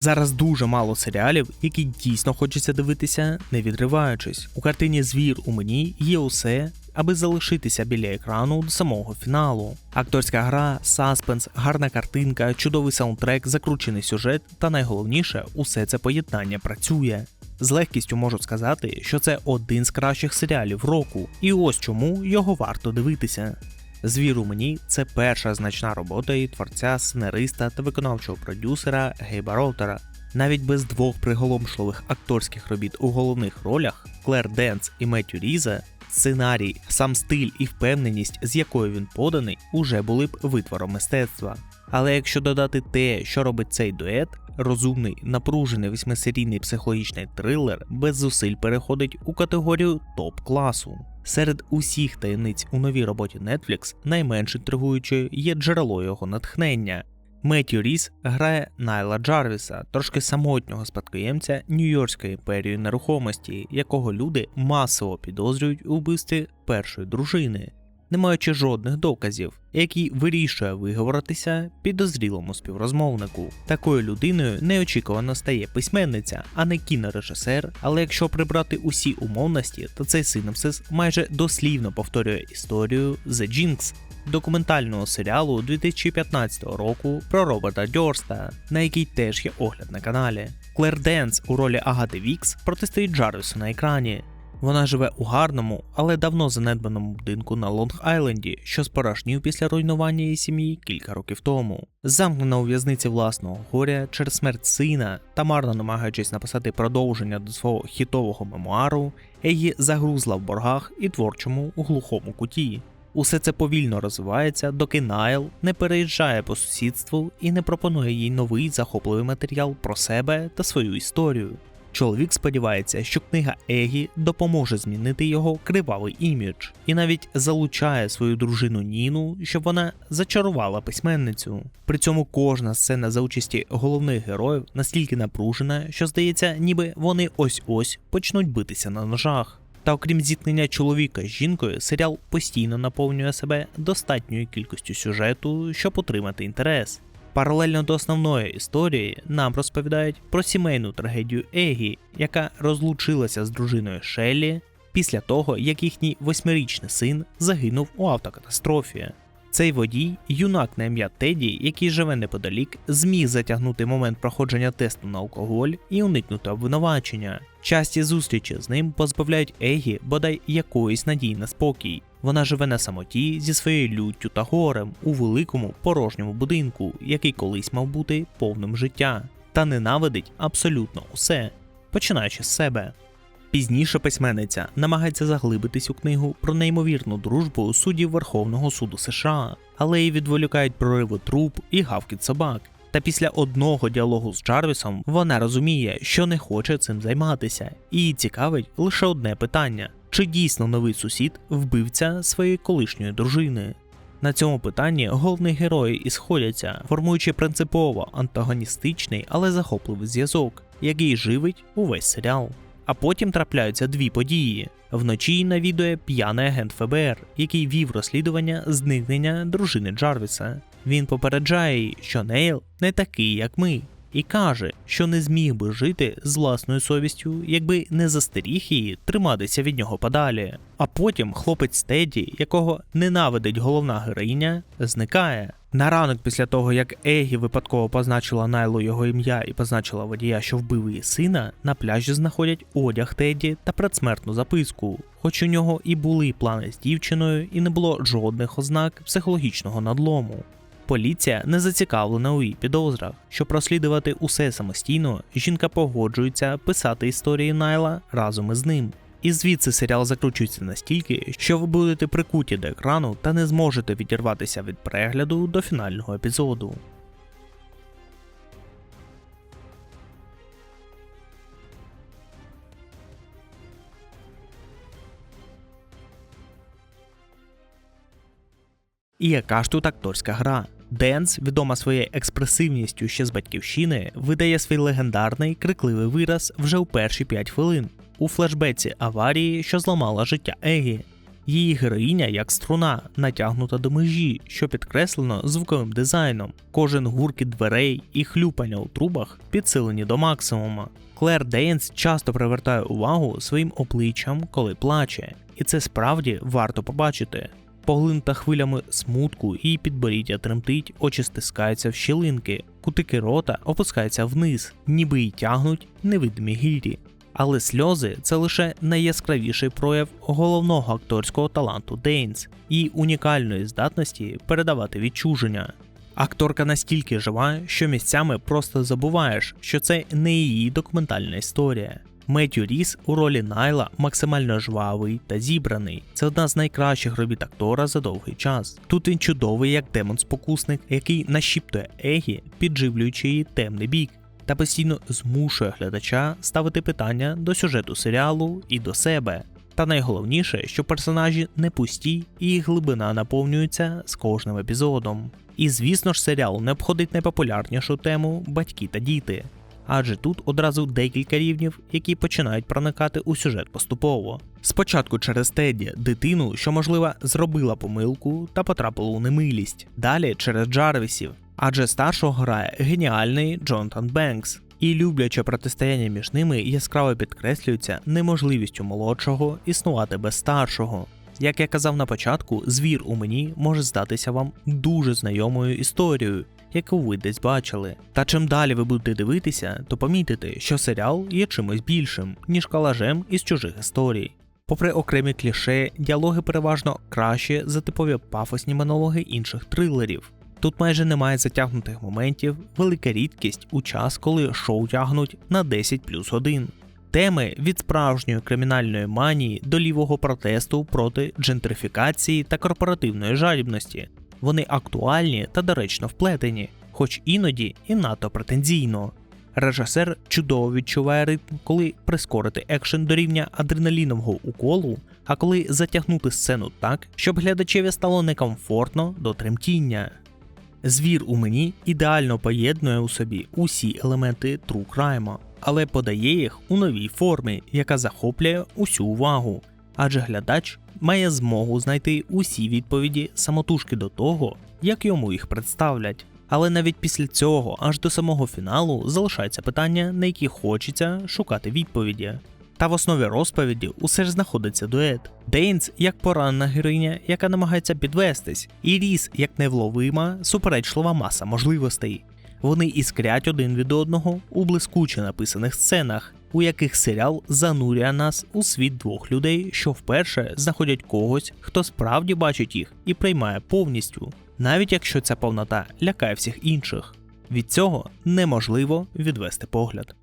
Зараз дуже мало серіалів, які дійсно хочеться дивитися, не відриваючись. У картині Звір у мені є усе, аби залишитися біля екрану до самого фіналу. Акторська гра, саспенс, гарна картинка, чудовий саундтрек, закручений сюжет та найголовніше, усе це поєднання працює. З легкістю можу сказати, що це один з кращих серіалів року, і ось чому його варто дивитися. Звір у мені це перша значна робота і творця, сценариста та виконавчого продюсера Гейба Роутера. Навіть без двох приголомшливих акторських робіт у головних ролях Клер Денс і Меттю Різа, сценарій, сам стиль і впевненість, з якою він поданий, уже були б витвором мистецтва. Але якщо додати те, що робить цей дует, розумний, напружений восьмисерійний психологічний трилер без зусиль переходить у категорію топ-класу. Серед усіх таємниць у новій роботі Netflix найменш інтригуючою є джерело його натхнення. Меттю Ріс грає Найла Джарвіса, трошки самотнього спадкоємця Нью-Йоркської імперії нерухомості, якого люди масово підозрюють у вбивстві першої дружини, не маючи жодних доказів, який вирішує виговоритися підозрілому співрозмовнику. Такою людиною неочікувано стає письменниця, а не кінорежисер. Але якщо прибрати усі умовності, то цей синопсис майже дослівно повторює історію The Jinx, документального серіалу 2015 року про Роберта Дьорста, на який теж є огляд на каналі. Клер Денс у ролі Агати Вікс протистоїть Джарвісу на екрані. Вона живе у гарному, але давно занедбаному будинку на Лонг-Айленді, що спорожнів після руйнування її сім'ї кілька років тому. Замкнена у в'язниці власного горя через смерть сина та марно намагаючись написати продовження до свого хітового мемуару, Егі загрузла в боргах і творчому у глухому куті. Усе це повільно розвивається, доки Найл не переїжджає по сусідству і не пропонує їй новий захопливий матеріал про себе та свою історію. Чоловік сподівається, що книга Егі допоможе змінити його кривавий імідж, і навіть залучає свою дружину Ніну, щоб вона зачарувала письменницю. При цьому кожна сцена за участі головних героїв настільки напружена, що здається, ніби вони ось-ось почнуть битися на ножах. Та окрім зіткнення чоловіка з жінкою, серіал постійно наповнює себе достатньою кількістю сюжету, щоб отримати інтерес. Паралельно до основної історії нам розповідають про сімейну трагедію Егі, яка розлучилася з дружиною Шеллі після того, як їхній восьмирічний син загинув у автокатастрофі. Цей водій, юнак на ім'я Теді, який живе неподалік, зміг затягнути момент проходження тесту на алкоголь і уникнути обвинувачення. Часті зустрічі з ним позбавляють Егі бодай якоїсь надії на спокій. Вона живе на самоті зі своєю люттю та горем у великому порожньому будинку, який колись мав бути повним життя, та ненавидить абсолютно усе, починаючи з себе. Пізніше письменниця намагається заглибитись у книгу про неймовірну дружбу суддів Верховного суду США, але її відволікають прориви труп і гавкіт собак. Та після одного діалогу з Джарвісом вона розуміє, що не хоче цим займатися, і її цікавить лише одне питання: чи дійсно новий сусід вбивця своєї колишньої дружини? На цьому питанні головні герої і сходяться, формуючи принципово антагоністичний, але захопливий зв'язок, який живить увесь серіал. А потім трапляються дві події. Вночі навідує п'яний агент ФБР, який вів розслідування зникнення дружини Джарвіса. Він попереджає що Нейл не такий, як ми, і каже, що не зміг би жити з власною совістю, якби не застеріг її триматися від нього подалі. А потім хлопець Теді, якого ненавидить головна героїня, зникає. На ранок після того, як Егі випадково позначила Найлу його ім'я і позначила водія, що вбив її сина, на пляжі знаходять одяг Теді та предсмертну записку. Хоч у нього і були плани з дівчиною, і не було жодних ознак психологічного надлому. Поліція не зацікавлена у її підозрах. Щоб розслідувати усе самостійно, жінка погоджується писати історії Найла разом із ним. І звідси серіал закручується настільки, що ви будете прикуті до екрану та не зможете відірватися від перегляду до фінального епізоду. І яка ж тут акторська гра? Денс, відома своєю експресивністю ще з батьківщини, видає свій легендарний крикливий вираз вже у перші 5 хвилин у флешбеці аварії, що зламала життя Егі. Її героїня як струна, натягнута до межі, що підкреслено звуковим дизайном. Кожен гуркіт дверей і хлюпання у трубах підсилені до максимума. Клер Дейнс часто привертає увагу своїм обличчям, коли плаче, і це справді варто побачити. Поглинута хвилями смутку, її підборіддя тремтить, очі стискаються в щілинки, кутики рота опускаються вниз, ніби й тягнуть невидимі гірі. Але сльози це лише найяскравіший прояв головного акторського таланту Дейнс і унікальної здатності передавати відчуження. Акторка настільки жива, що місцями просто забуваєш, що це не її документальна історія. Меттю Ріс у ролі Найла максимально жвавий та зібраний. Це одна з найкращих робіт актора за довгий час. Тут він чудовий як демон-спокусник, який нашіптує Егі, підживлюючи її темний бік, та постійно змушує глядача ставити питання до сюжету серіалу і до себе. Та найголовніше, що персонажі не пусті і їх глибина наповнюється з кожним епізодом. І звісно ж, серіал не обходить найпопулярнішу тему батьки та діти. Адже тут одразу декілька рівнів, які починають проникати у сюжет поступово. Спочатку через Тедді, дитину, що, можливо, зробила помилку та потрапила у немилість. Далі через Джарвісів, адже старшого грає геніальний Джонатан Бенкс. І любляче протистояння між ними яскраво підкреслюється неможливістю молодшого існувати без старшого. Як я казав на початку, звір у мені може здатися вам дуже знайомою історією, яку ви десь бачили. Та чим далі ви будете дивитися, то помітите, що серіал є чимось більшим, ніж калажем із чужих історій. Попри окремі кліше, діалоги переважно кращі за типові пафосні монологи інших трилерів. Тут майже немає затягнутих моментів, велика рідкість у час, коли шоу тягнуть на 10 плюс 1. Теми від справжньої кримінальної манії до лівого протесту проти джентрифікації та корпоративної жадібності. Вони актуальні та доречно вплетені, хоч іноді і надто претензійно. Режисер чудово відчуває ритм, коли прискорити екшен до рівня адреналінового уколу, а коли затягнути сцену так, щоб глядачеві стало некомфортно до тремтіння. Звір у мені ідеально поєднує у собі усі елементи True Crime, але подає їх у новій формі, яка захоплює усю увагу, адже глядач має змогу знайти усі відповіді самотужки до того, як йому їх представлять. Але навіть після цього, аж до самого фіналу, залишаються питання, на які хочеться шукати відповіді. Та в основі розповіді усе ж знаходиться дует. Дейнс як поранена героїня, яка намагається підвестись, і Ріс як невловима, суперечлива маса можливостей. Вони іскрять один від одного у блискуче написаних сценах, у яких серіал занурює нас у світ двох людей, що вперше знаходять когось, хто справді бачить їх і приймає повністю, навіть якщо ця повнота лякає всіх інших. Від цього неможливо відвести погляд.